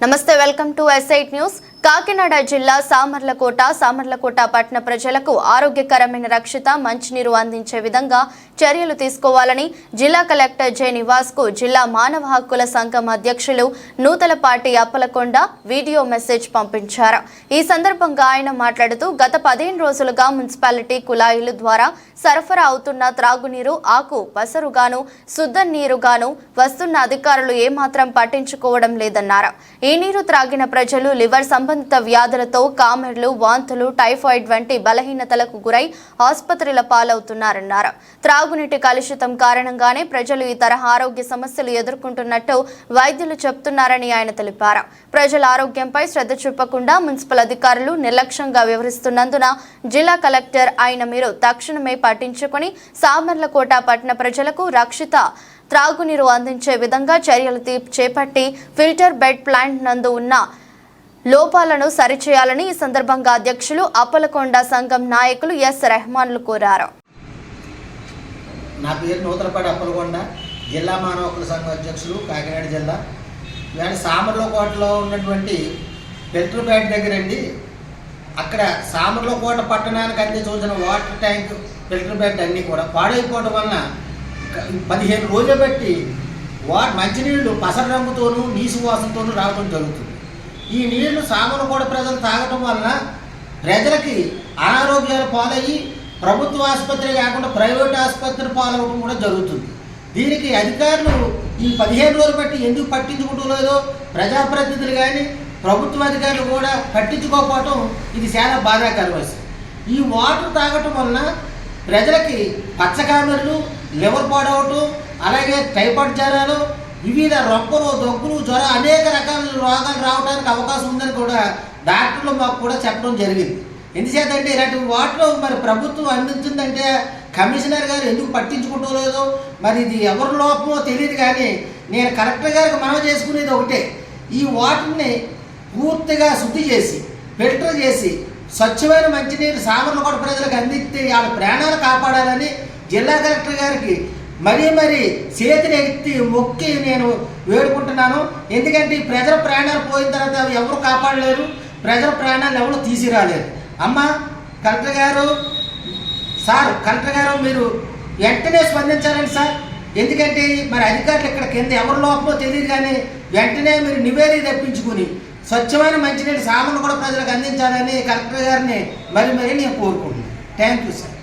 నమస్తే welcome to SIT news Kakinada జిల్లా సామర్లకోట సామర్లకోట పట్టణ ప్రజలకు ఆరోగ్యకరమైన రక్షిత మంచినీరు అందించే విధంగా చర్యలు తీసుకోవాలని జిల్లా కలెక్టర్ జె నివాస్కు జిల్లా మానవ హక్కుల సంఘం అధ్యక్షులు నూతలపాటి అప్పలకొండ వీడియో మెసేజ్ పంపించారు. ఈ సందర్భంగా ఆయన మాట్లాడుతూ గత పదిహేను రోజులుగా మున్సిపాలిటీ కుళాయిల ద్వారా సరఫరా అవుతున్న త్రాగునీరు ఆకు పసరుగాను శుద్ధ నీరుగాను వస్తున్న అధికారులు ఏమాత్రం పట్టించుకోవడం లేదన్నారు. ఈ నీరు త్రాగిన ప్రజలు లివర్ సంబంధిత వ్యాధులతో కామెర్లు వాంతులు టైఫాయిడ్ వంటి బలహీనతలకు గురై ఆసుపత్రుల పాలవుతున్నారన్నారు. త్రాగునీటి కలుషితం కారణంగానే ప్రజలు ఈ తరహా ఆరోగ్య సమస్యలు ఎదుర్కొంటున్నట్టు వైద్యులు చెప్తున్నారని ఆయన తెలిపారు. ప్రజల ఆరోగ్యంపై శ్రద్ధ చూపకుండా మున్సిపల్ అధికారులు నిర్లక్ష్యంగా వ్యవహరిస్తున్నందున జిల్లా కలెక్టర్ ఆయన మీరు తక్షణమే పట్టించుకొని సామర్లకోట పట్టణ ప్రజలకు రక్షిత త్రాగునీరు అందించే విధంగా చర్యలు చేపట్టి ఫిల్టర్ బెడ్ ప్లాంట్ నందు ఉన్న లోపాలను సరిచేయాలని ఈ సందర్భంగా అధ్యక్షులు అప్పలకొండ సంఘం నాయకులు ఎస్ రెహమాన్లు కోరారు. నా పేరు నూతనపాటి అప్పలకొండ జిల్లా మానవ హక్కుల సంఘం అధ్యక్షులు కాకినాడ జిల్లా. ఇలాంటి సామర్లకోటలో ఉన్నటువంటి పెట్రోపేట దగ్గర అండి అక్కడ సామర్లకోట పట్టణానికి అందించవలసిన వాటర్ ట్యాంక్ పెట్రోపేట అన్నీ కూడా పాడైపోవడం వలన పదిహేను రోజులు బట్టి వా మంచినీళ్ళు పసర రంగుతోనూ నీసు వాసనతోనూ రావడం జరుగుతుంది. ఈ నీళ్ళు సామర్లకోట ప్రజలు తాగటం వలన ప్రజలకి అనారోగ్యాలు పాలయ్యి ప్రభుత్వ ఆసుపత్రి కాకుండా ప్రైవేట్ ఆసుపత్రి పాలవడం కూడా జరుగుతుంది. దీనికి అధికారులు ఈ పదిహేను రోజులు బట్టి ఎందుకు పట్టించుకుంటూ లేదో ప్రజాప్రతినిధులు కానీ ప్రభుత్వ అధికారులు కూడా పట్టించుకోకపోవటం ఇది చాలా బాధాకరం వస్తుంది ఈ వాటర్ తాగటం వలన ప్రజలకి పచ్చకామెర్లు లివర్ పాడవటం అలాగే టైఫాయిడ్ జ్వరాలు వివిధ రొక్కలు దగ్గులు జ్వరం అనేక రకాల రోగాలు రావడానికి అవకాశం ఉందని కూడా డాక్టర్లు మాకు కూడా చెప్పడం జరిగింది. ఎందుచేతంటే ఇలాంటి వాటిలో మరి ప్రభుత్వం అందించిందంటే కమిషనర్ గారు ఎందుకు పట్టించుకుంటూ లేదో మరి ఇది ఎవరి లోపమో తెలియదు కానీ నేను కలెక్టర్ గారికి మనం చేసుకునేది ఒకటే. ఈ వాటర్ని పూర్తిగా శుద్ధి చేసి ఫిల్టర్ చేసి స్వచ్ఛమైన మంచినీరు సామర్లకోట ప్రజలకు అందిస్తే వాళ్ళ ప్రాణాలు కాపాడాలని జిల్లా కలెక్టర్ గారికి మరీ మరీ చేతిని ఎత్తి మొక్కి నేను వేడుకుంటున్నాను. ఎందుకంటే ఈ ప్రజల ప్రాణాలు పోయిన తర్వాత అవి ఎవరు కాపాడలేరు. ప్రజల ప్రాణాలు ఎవరు తీసిరాలేరు. అమ్మ కలెక్టర్ గారు సార్ కలెక్టర్ గారు మీరు వెంటనే స్పందించాలండి సార్. ఎందుకంటే మరి అధికారులు ఇక్కడ కింద ఎవరి లోపమో తెలియదు కానీ వెంటనే మీరు నివేదిక తెప్పించుకుని స్వచ్ఛమైన మంచినీటి సామాన్లు కూడా ప్రజలకు అందించాలని కలెక్టర్ గారిని మరి మరి నేను కోరుకుంటున్నాను. Thank you sir